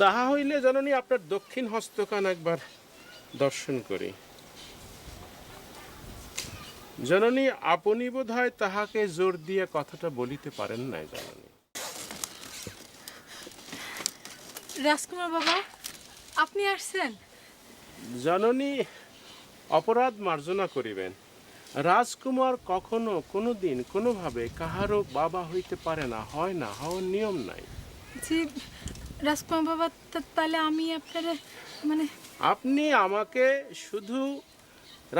তাহা হইলে জননী আপনার দক্ষিণ হস্তকান একবার দর্শন করি। জননী আপনি বোধ হয় তাহাকে জোর দিয়ে কথাটা বলিতে পারেন নাই জননী। রাজকুমার বাবা আপনি আসছেন? জননী অপরাধ মার্জনা করিবেন। রাজকুমার কখনো কোনো দিন কোনোভাবে কাহারও বাবা হইতে পারে না হয় না হওয়ার নিয়ম নাই। জি রাজকুমার বাবা তাহলে আমি আপনার মানে আপনি আমাকে শুধু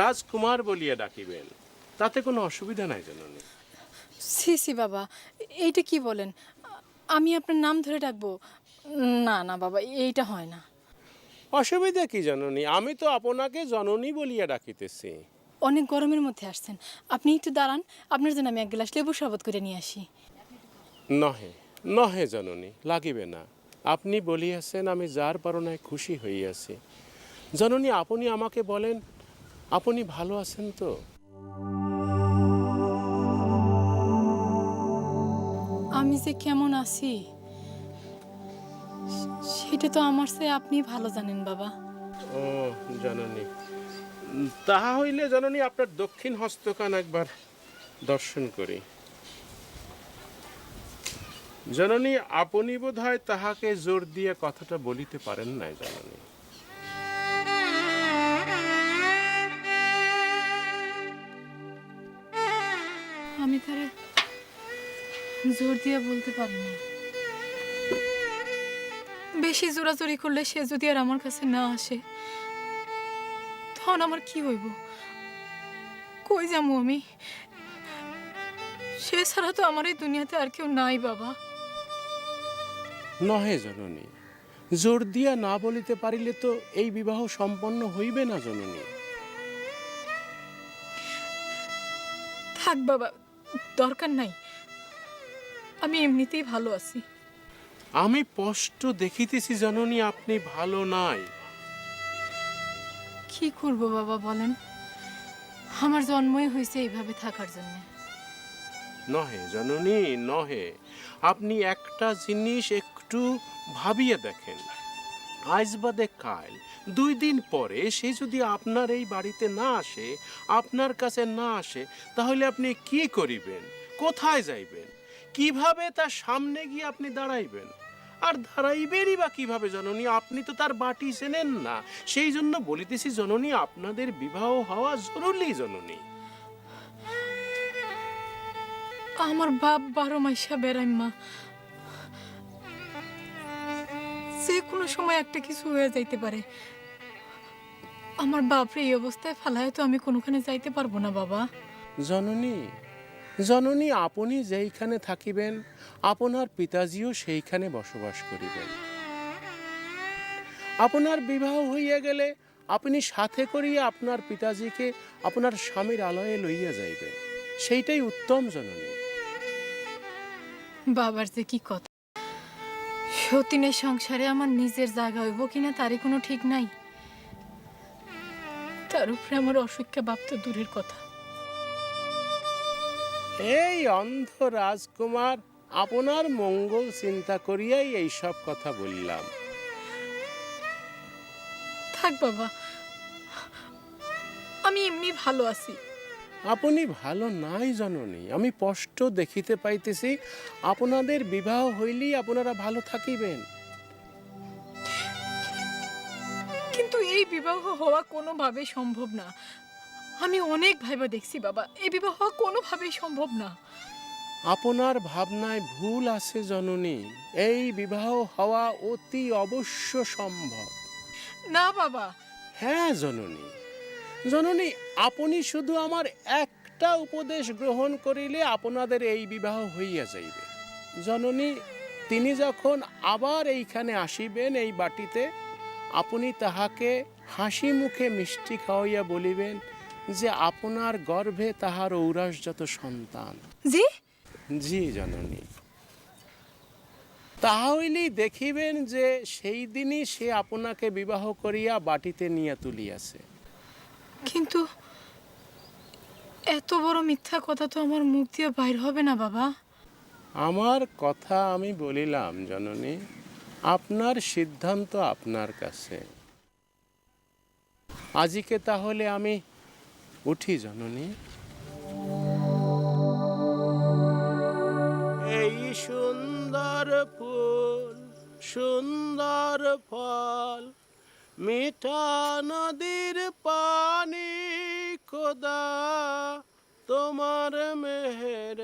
রাজকুমার বলিয়া ডাকিবেন তাতে কোনো অসুবিধা নাই জননী। সি সি বাবা এইটা কি বলেন? আমি আপনার নাম ধরে ডাকবো? না না বাবা এইটা হয় না। অসুবিধা কি জননী? আমি তো আপনাকে জননী বলিয়া ডাকিতেছি। অনেক গরমের মধ্যে আসছেন। আপনি একটু দাঁড়ান আপনার জন্য আমি এক গ্লাস লেবু শরবত করে নিয়ে আসি। নহে নহে জননী লাগিবে না। আপনি বলিয়াছেন আমি যার পারণায় খুশি হইয়াছি। জননী আপনি আমাকে বলেন আপনি ভালো আছেন তো? আমি যে কেমন আছি সেটা তো আমার চেয়ে আপনি ভালো জানেন বাবা। ও জননী। তাহা হইলে জননী আপনার দক্ষিণ হস্তকান একবার দর্শন করি। জননী, আপনি বোধ হয় তাহাকে জোর দিয়ে কথাটা বলিতে পারেন নাই জননী। আমি তারে জোর দিয়ে বলতে পারিনি। বেশি জোরাজোরি করলে সে যদি আর আমার কাছে না আসে, তখন আমার কি হইব? কই যাব আমি? সে ছাড়া তো আমার এই দুনিয়াতে আর কেউ নাই বাবা। নহে জননী। জোর দিয়া না বলিতে পারিলে তো এই বিবাহ সম্পন্ন হইবে না জননী। থাক বাবা দরকার নাই। আমি এমনিতেই ভালো আছি। আমি স্পষ্ট দেখিতেছি জননী আপনি ভালো নাই। কি করব বাবা বলেন? আমার জন্মই হয়েছে এইভাবে থাকার জন্য। নহে জননী নহে। আপনি একটা জিনিস একটু ভাবিয়ে দেখেন। আজ বাদে কাল, দুই দিন পরে সে যদি আপনার এই বাড়িতে না আসে, আপনার কাছে না আসে, তাহলে আপনি কি করিবেন? কোথায় যাইবেন? কীভাবে তার সামনে গিয়ে আপনি দাঁড়াইবেন? আর দাঁড়াইবেনই বা কীভাবে জননী? আপনি তো তার বাটি চেনেন না। সেই জন্য বলিতেছি, জননী, আপনাদের বিবাহ হওয়া জরুরি জননী। আমার বাপ বারো মাইশা বেড়াইমা কোনো সময় একটা কিছু হয়ে যাইতে পারে। আমার বাপরে এই অবস্থায় ফালায় তো আমি কোনোখানে যাইতে পারব না বাবা। জননী জননী আপনি যেইখানে থাকিবেন আপনার পিতাজিও সেইখানে বসবাস করিবেন। আপনার বিবাহ হইয়া গেলে আপনি সাথে করিয়া আপনার পিতাজিকে আপনার স্বামীর আলয়ে লইয়া যাইবেন। সেইটাই উত্তম জননী। বাবার যে কি কথা। সতীনের সংসারে আমার নিজের জায়গা হইব কিনা তারই কোনো ঠিক নাই। তার উপরে আমার অসুখ্যা বাপ তো দূরের কথা। এই অন্ধ রাজকুমার আপনার মঙ্গল চিন্তা করিয়াই এই সব কথা বললাম। থাক বাবা আমি এমনি ভালো আছি। আপনি ভালো নাই জননী। আমি স্পষ্ট দেখিতে পাইতেছি আপনাদের বিবাহ হইলেই আপনারা ভালো থাকিবেন। কিন্তু এই বিবাহ হওয়া কোনোভাবে সম্ভব না। আমি অনেক ভাইবা দেখছি বাবা এই বিবাহ কোনোভাবেই সম্ভব না। আপনার ভাবনায় ভুল আছে জননী এই বিবাহ হওয়া অতি অবশ্য সম্ভব। না বাবা। হ্যাঁ জননী। জননী আপনি শুধু আমার একটা উপদেশ গ্রহণ করিলে আপনাদের এই বিবাহ হইয়া যাইবে। জননী তিনি যখন আবার এইখানে আসিবেন এই বাটিতে আপনি তাহাকে হাসি মুখে মিষ্টি খাওয়াইয়া বলিবেন যে আপনার গর্ভে তাহার ঔরাসযত সন্তান। জি? জি জননী। তাহলেই দেখিবেন যে সেই দিনই সে আপনাকে বিবাহ করিয়া বাটিতে নিয়ে তুলিয়াছে। কিন্তু এত বড় মিথ্যা কথা তো আমার মুখ দিয়ে বাইর হবে না বাবা। আমার কথা আমি বলিলাম জননী। আপনার সিদ্ধান্ত আপনার কাছে। আজিকে তাহলে আমি উঠি জননী। এই সুন্দর ফুল সুন্দর ফল মিঠা পানি খোদা তোমার মেহের